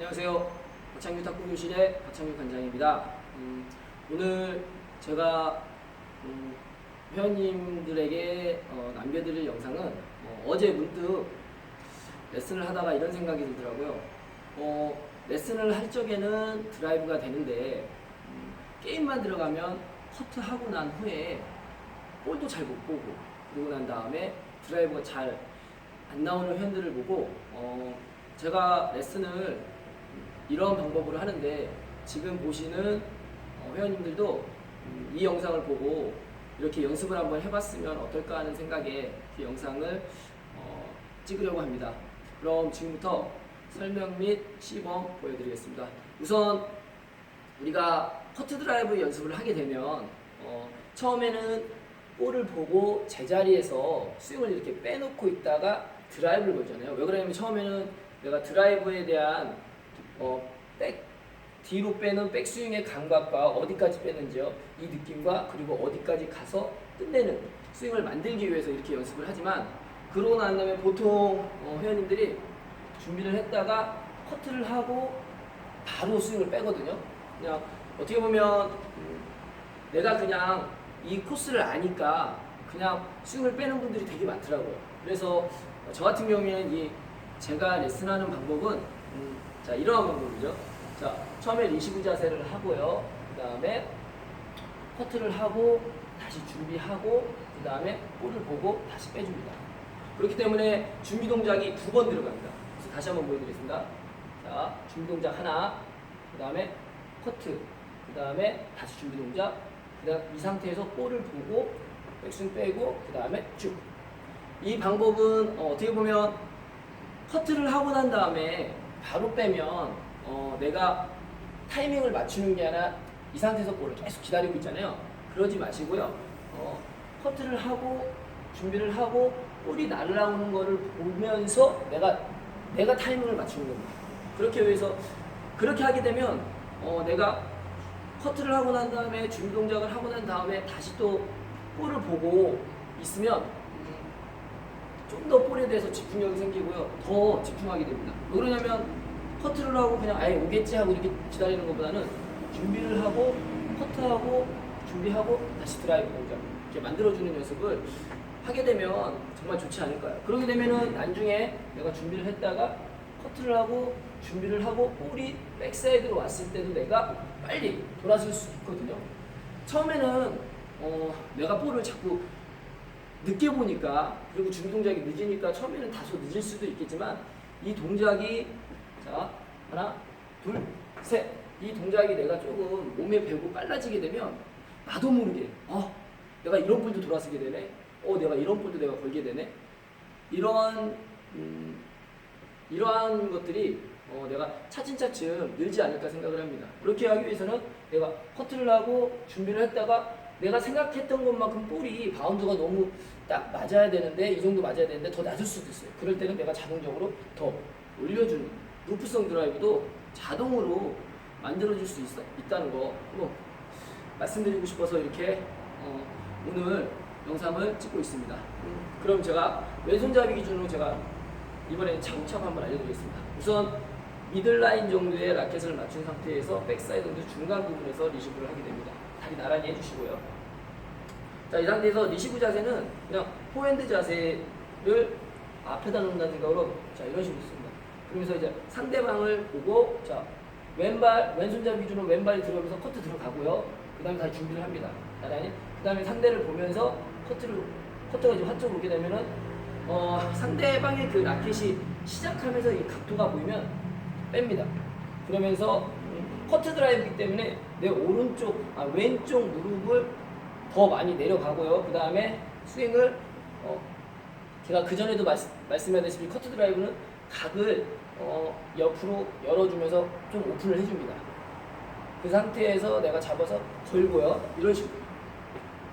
안녕하세요. 박창규 탁구교실의 박창규 관장입니다. 음, 오늘 제가 음, 회원님들에게 어, 남겨드릴 영상은 어, 제 문득 레슨을 하다가 이런 생각이 들더라고요. 어, 레슨을 할 적에는 드라이브가 되는데 음, 게임만 들어가면 커트하고 난 후에 볼도 잘 못 보고 그러고 난 다음에 드라이브가 잘 안 나오는 회원들을 보고 어, 제가 레슨을 이런 방법으로 하는데 지금 보시는 어, 회원님들도 음, 이 영상을 보고 이렇게 연습을 한번 해봤으면 어떨까 하는 생각에 그 영상을 어, 찍으려고 합니다. 그럼 지금부터 설명 및 시범 보여드리겠습니다. 우선 우리가 커트 드라이브 연습을 하게 되면 어, 처음에는 볼을 보고 제자리에서 스윙을 이렇게 빼놓고 있다가 드라이브를 걸잖아요. 왜 그러냐면 처음에는 내가 드라이브에 대한 어, 백. 뒤로 빼는 백스윙의 감각과 어디까지 빼는지요? 이 느낌과 그리고 어디까지 가서 끝내는 스윙을 만들기 위해서 이렇게 연습을 하지만 그러고 난 다음에 보통 어, 회원님들이 준비를 했다가 커트를 하고 바로 스윙을 빼거든요. 그냥 어떻게 보면 음, 내가 그냥 이 코스를 아니까 그냥 스윙을 빼는 분들이 되게 많더라고요. 그래서 저 같은 경우에는 이 제가 레슨하는 방법은 음, 자 이러한 방법이죠. 자 처음에 리시브 자세를 하고요. 그 다음에 커트를 하고 다시 준비하고 그 다음에 볼을 보고 다시 빼줍니다. 그렇기 때문에 준비 동작이 두 번 들어갑니다. 그래서 다시 한번 보여드리겠습니다. 자 준비 동작 하나, 그 다음에 커트, 그 다음에 다시 준비 동작, 그 다음 이 상태에서 볼을 보고 백스윙 빼고 그 다음에 쭉. 이 방법은 어, 어떻게 보면 커트를 하고 난 다음에 바로 빼면 어, 내가 타이밍을 맞추는 게 아니라 이 상태에서 볼을 계속 기다리고 있잖아요. 그러지 마시고요. 어, 커트를 하고 준비를 하고 볼이 날아오는 거를 보면서 내가 내가 타이밍을 맞추는 겁니다. 그렇게 위해서 그렇게 하게 되면 어, 내가 커트를 하고 난 다음에 준비 동작을 하고 난 다음에 다시 또 볼을 보고 있으면 좀 더 볼에 대해서 집중력이 생기고요. 더 집중하게 됩니다. 왜 그러냐면 커트를 하고 그냥 아예 오겠지 하고 이렇게 기다리는 것보다는 준비를 하고 커트하고 준비하고 다시 드라이브 동작 이렇게 만들어주는 연습을 하게 되면 정말 좋지 않을까요? 그러게 되면은 나중에 내가 준비를 했다가 커트를 하고 준비를 하고 볼이 백사이드로 왔을 때도 내가 빨리 돌아설 수 있거든요. 처음에는 어, 내가 볼을 자꾸 늦게 보니까 그리고 준비 동작이 늦으니까 처음에는 다소 늦을 수도 있겠지만 이 동작이 자 하나 둘 셋. 이 동작이 내가 조금 몸에 배고 빨라지게 되면 나도 모르게 어 내가 이런 볼도 돌아서게 되네. 어 내가 이런 볼도 내가 걸게 되네. 이런 음, 이러한 것들이 어, 내가 차츰차츰 늘지 않을까 생각을 합니다. 그렇게 하기 위해서는 내가 커트를 하고 준비를 했다가 내가 생각했던 것만큼 볼이 바운드가 너무 딱 맞아야 되는데 이 정도 맞아야 되는데 더 낮을 수도 있어요. 그럴 때는 내가 자동적으로 더 올려주는 루프성 드라이브도 자동으로 만들어줄 수 있, 있다는 거 한번 말씀드리고 싶어서 이렇게 어, 오늘 영상을 찍고 있습니다. 음, 그럼 제가 왼손잡이 기준으로 제가 이번에 차곡차곡 한번 알려드리겠습니다. 우선 미들라인 정도의 라켓을 맞춘 상태에서 백사이드 중간 부분에서 리시브를 하게 됩니다. 다리 나란히 해주시고요. 자, 이 상태에서 리시브 자세는 그냥 포핸드 자세를 앞에다 생각으로 자, 이런 식으로 씁니다. 그러면서 이제 상대방을 보고 자, 왼발, 왼손잡이 기준으로 왼발이 들어오면서 커트 들어가고요. 그 다음에 다시 준비를 합니다. 나란히. 그 다음에 상대를 보면서 커트를, 커트가 이제 화쪽으로 오게 되면은 어, 상대방의 그 라켓이 시작하면서 이 각도가 보이면 뺍니다. 그러면서 음, 커트 드라이브이기 때문에 내 오른쪽, 아, 왼쪽 무릎을 더 많이 내려가고요. 그 다음에 스윙을 어, 제가 그 전에도 말씀하셨듯이 커트 드라이브는 각을 어, 옆으로 열어주면서 좀 오픈을 해줍니다. 그 상태에서 내가 잡아서 걸고요. 이런 식으로.